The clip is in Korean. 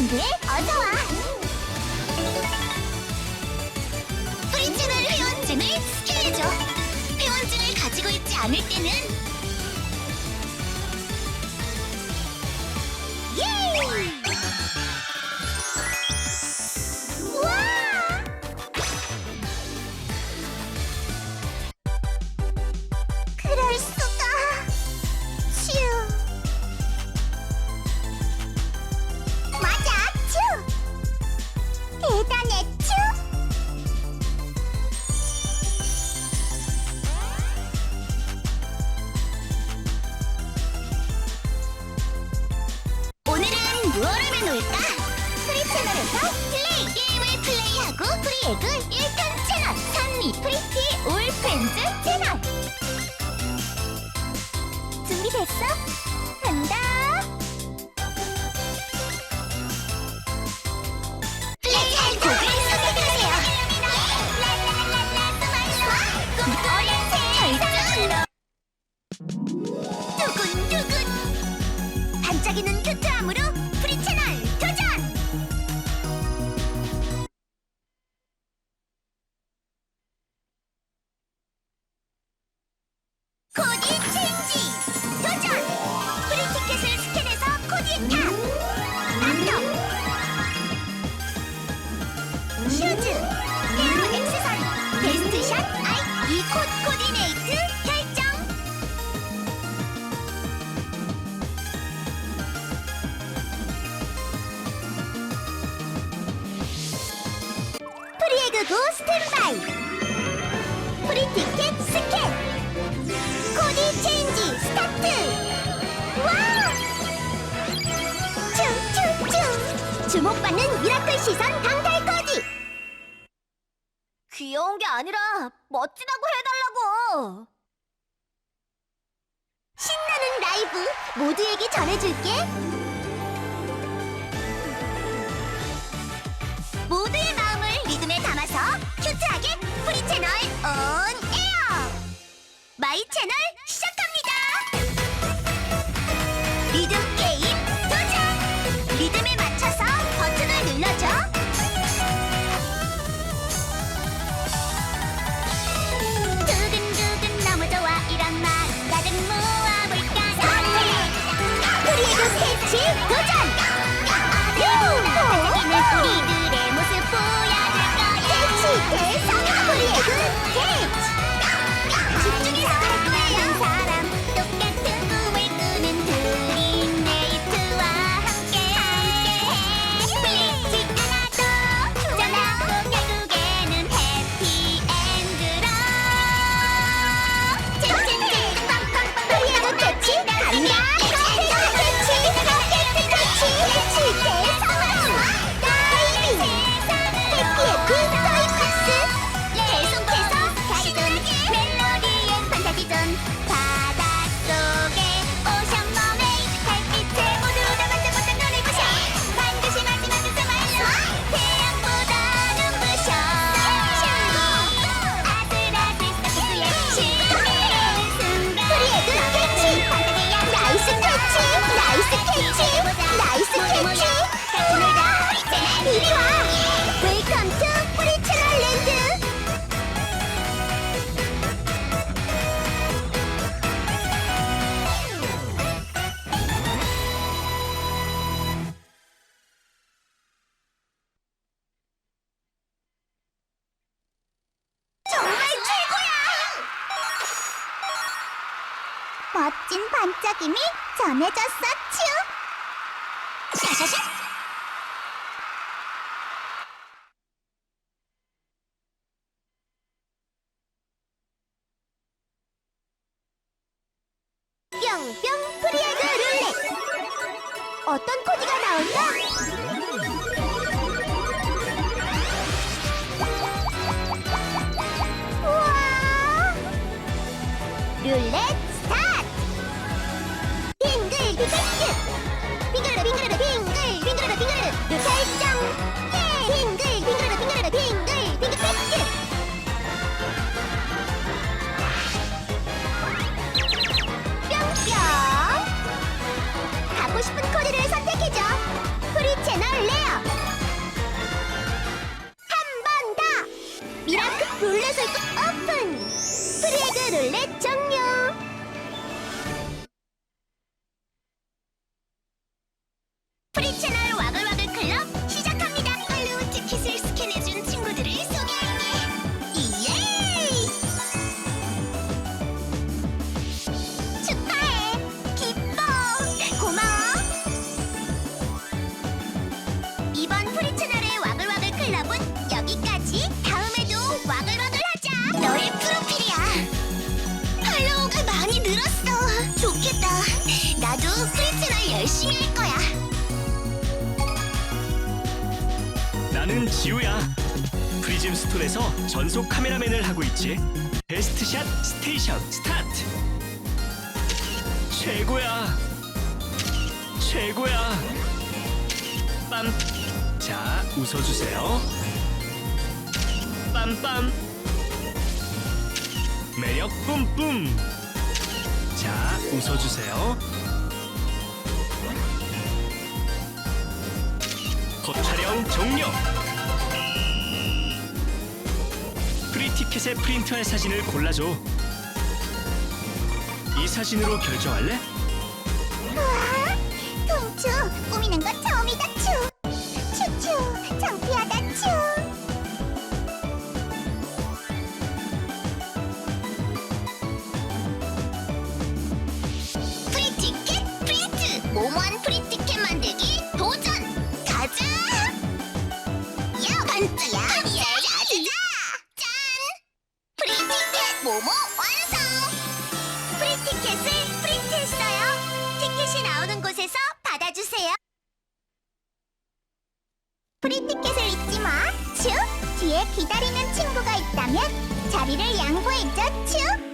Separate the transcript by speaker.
Speaker 1: 프리티캐슬랜드에 어서와. 프리채널 회원증을 스캔해줘. 회원증을 가지고 있지 않을 때는 채널에서 플레이 게임을 플레이하고 프리에그 1편 채널. 산미 프리티 올 프렌즈 채널. 준비됐어? 간다. 플레이할 곡을 선택하세요. 어린새 결정 두근두근. 반짝이는 큐트함으로 프리에그고 스탠바이. 프리티켓 스캔. 코디 체인지 스타트. 와! 춤춤춤. 주목받는 미라클 시선 강탈 코디 귀여운 게 아니라 멋지다고 해달라고. 신나는 라이브 모두에게 전해줄게 프리에그 스케치 도전! 멋진 반짝임이 전해졌어, 츄! 샤샤샤! 뿅뿅 프리에그 룰렛! 어떤 코디가 나올까? 빙글르르 빙글르르 빙글 빙글르르 빙글르르 결정! 예! 빙글 빙글르르 빙글르르 빙글 빙글 팩트! 뿅뿅! 가고 싶은 코디를 선택해줘! 프리 채널 레어
Speaker 2: 프리즘 스톤에서 전속 카메라맨을 하고 있지. 베스트샷 스테이션 스타트. 최고야. 최고야. 빰. 자, 웃어주세요. 빰빰. 매력 뿜뿜. 자, 웃어주세요. 컷 촬영 종료. 프리티켓에 프린트할 사진을 골라줘. 이 사진으로 결정할래?
Speaker 1: 우와 통추 꾸미는 건 프리티켓을 잊지 마. 츄! 뒤에 기다리는 친구가 있다면 자리를 양보해줘, 츄!